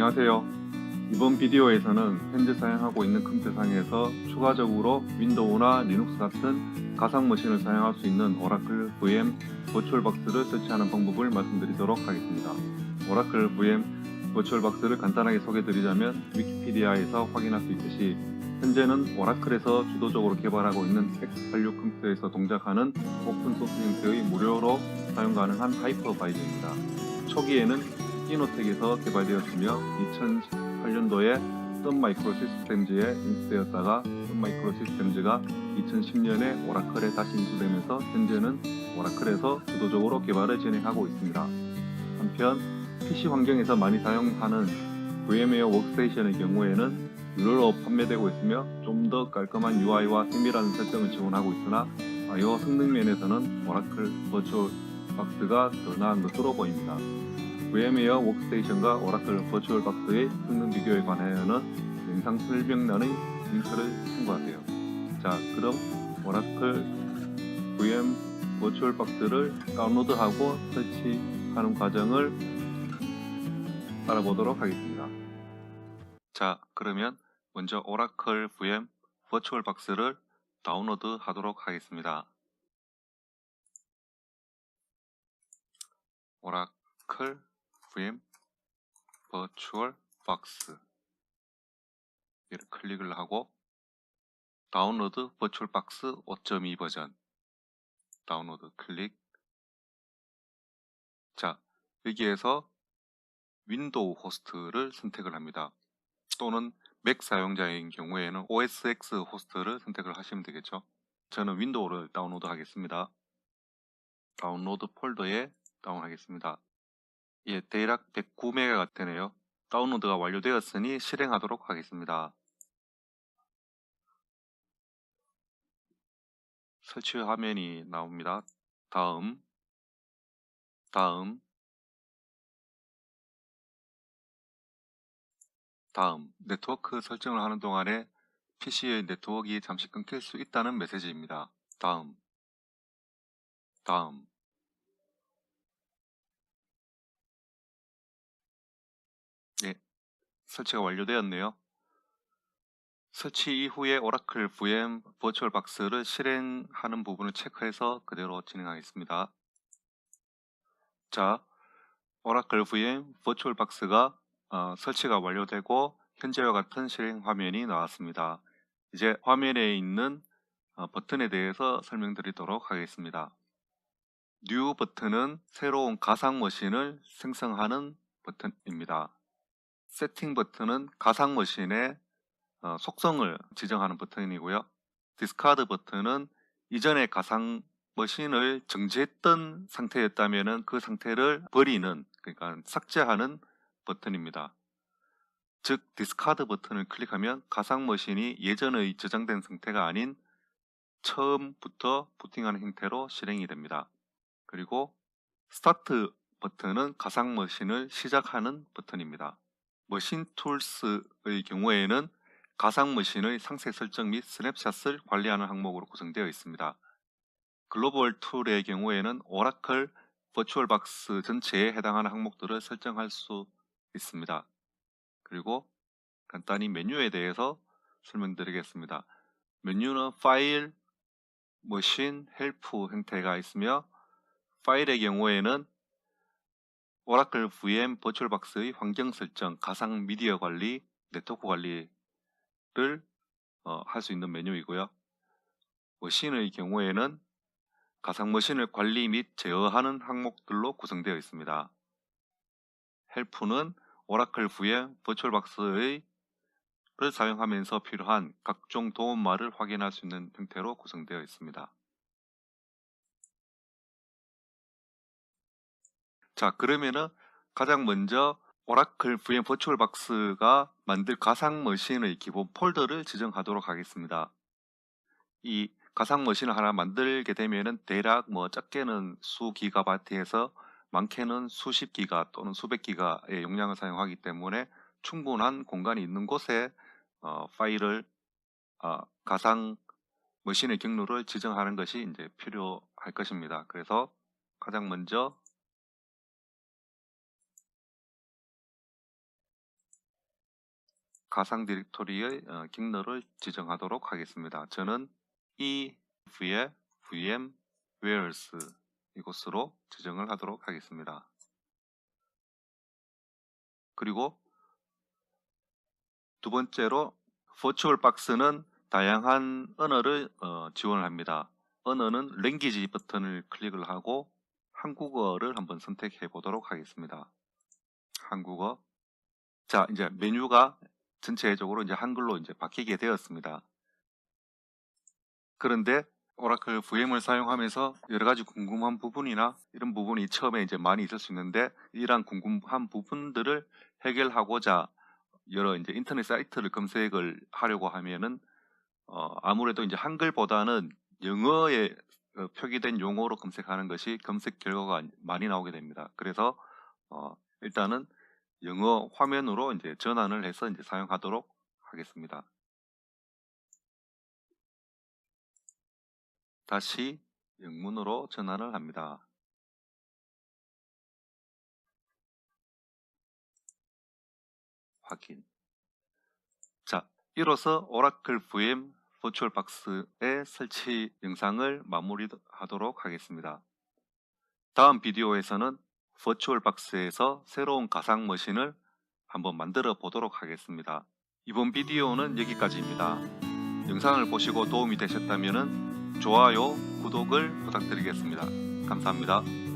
안녕하세요. 이번 비디오에서는 현재 사용하고 있는 컴퓨터상에서 추가적으로 윈도우나 리눅스 같은 가상 머신을 사용할 수 있는 오라클 VM 버추얼박스를 설치하는 방법을 말씀드리도록 하겠습니다. 오라클 VM 버추얼박스를 간단하게 소개드리자면 위키피디아에서 확인할 수 있듯이 현재는 오라클에서 주도적으로 개발하고 있는 X86 컴퓨터에서 동작하는 오픈소스 형태의 무료로 사용 가능한 하이퍼바이저입니다. 초기에는 이노텍에서 개발되었으며 2018년도에 썬 마이크로 시스템즈에 인수되었다가 썬 마이크로 시스템즈가 2010년에 오라클에 다시 인수되면서 현재는 오라클에서 주도적으로 개발을 진행하고 있습니다. 한편 PC 환경에서 많이 사용하는 VM웨어 워크스테이션의 경우에는 유료로 판매되고 있으며 좀 더 깔끔한 UI와 세밀한 설정을 지원하고 있으나 I/O 성능 면에서는 오라클 버추얼 박스가 더 나은 것으로 보입니다. VM웨어 워크스테이션과 오라클 버추얼 박스의 성능 비교에 관하여는 영상 설명란의 링크를 참고하세요. 자, 그럼 오라클 VM 버추얼 박스를 다운로드하고 설치하는 과정을 알아보도록 하겠습니다. 자, 그러면 먼저 오라클 VM 버추얼 박스를 다운로드 하도록 하겠습니다. 오라클 VM 버추얼 박스 이를 클릭을 하고 다운로드 버추얼 박스 5.2 버전. 다운로드 클릭. 자 여기에서 윈도우 호스트를 선택을 합니다. 또는 맥 사용자인 경우에는 OSX 호스트를 선택을 하시면 되겠죠. 저는 윈도우를 다운로드 하겠습니다. 다운로드 폴더에 다운하겠습니다 예, 대략 109메가가 되네요. 다운로드가 완료되었으니 실행하도록 하겠습니다. 설치 화면이 나옵니다. 다음, 다음, 다음, 네트워크 설정을 하는 동안에 PC의 네트워크가 잠시 끊길 수 있다는 메시지입니다. 다음, 다음, 설치가 완료되었네요. 설치 이후에 오라클 VM 버추얼 박스를 실행하는 부분을 체크해서 그대로 진행하겠습니다. 자, 오라클 VM 버추얼 박스가 어, 설치가 완료되고 현재와 같은 실행 화면이 나왔습니다. 이제 화면에 있는 어, 버튼에 대해서 설명드리도록 하겠습니다. 뉴 버튼은 새로운 가상 머신을 생성하는 버튼입니다. 세팅 버튼은 가상 머신의 어, 속성을 지정하는 버튼이고요. 디스카드 버튼은 이전의 가상 머신을 정지했던 상태였다면 그 상태를 버리는 그러니까 삭제하는 버튼입니다. 즉 디스카드 버튼을 클릭하면 가상 머신이 예전의 저장된 상태가 아닌 처음부터 부팅하는 형태로 실행이 됩니다. 그리고 스타트 버튼은 가상 머신을 시작하는 버튼입니다. 머신 툴스의 경우에는 가상 머신의 상세 설정 및 스냅샷을 관리하는 항목으로 구성되어 있습니다. 글로벌 툴의 경우에는 오라클 버추얼박스 전체에 해당하는 항목들을 설정할 수 있습니다. 그리고 간단히 메뉴에 대해서 설명드리겠습니다. 메뉴는 파일, 머신, 헬프 형태가 있으며 파일의 경우에는 오라클 VM 버추얼박스의 환경 설정, 가상 미디어 관리, 네트워크 관리를 어, 할 수 있는 메뉴이고요. 머신의 경우에는 가상 머신을 관리 및 제어하는 항목들로 구성되어 있습니다. 헬프는 오라클 VM 버추얼박스의 를 사용하면서 필요한 각종 도움말을 확인할 수 있는 형태로 구성되어 있습니다. 자, 그러면은 가장 먼저 오라클 VM 버추얼 박스가 만들 가상 머신의 기본 폴더를 지정하도록 하겠습니다. 이 가상 머신을 하나 만들게 되면은 대략 뭐 작게는 수 기가바이트에서 많게는 수십 기가 또는 수백 기가의 용량을 사용하기 때문에 충분한 공간이 있는 곳에 어, 파일을 어, 가상 머신의 경로를 지정하는 것이 이제 필요할 것입니다. 그래서 가장 먼저 가상 디렉토리의 어, 객너를 지정하도록 하겠습니다. 저는 EF의 VM Wares 이곳으로 지정을 하도록 하겠습니다. 그리고 두 번째로 버추얼 박스는 다양한 언어를 어, 지원을 합니다. 언어는 랭귀지 버튼을 클릭을 하고 한국어를 한번 선택해 보도록 하겠습니다. 한국어. 자, 이제 메뉴가 전체적으로 이제 한글로 이제 바뀌게 되었습니다. 그런데 오라클 VM을 사용하면서 여러 가지 궁금한 부분이나 이런 부분이 처음에 이제 많이 있을 수 있는데 이러한 궁금한 부분들을 해결하고자 여러 이제 인터넷 사이트를 검색을 하려고 하면은 어, 아무래도 이제 한글보다는 영어에 어, 표기된 용어로 검색하는 것이 검색 결과가 많이 나오게 됩니다. 그래서 어, 일단은 영어 화면으로 이제 전환을 해서 이제 사용하도록 하겠습니다. 다시 영문으로 전환을 합니다. 확인. 자, 이로써 오라클 VM 버추얼 박스의 설치 영상을 마무리하도록 하겠습니다. 다음 비디오에서는 버추얼 박스에서 새로운 가상 머신을 한번 만들어 보도록 하겠습니다. 이번 비디오는 여기까지입니다. 영상을 보시고 도움이 되셨다면 좋아요, 구독을 부탁드리겠습니다. 감사합니다.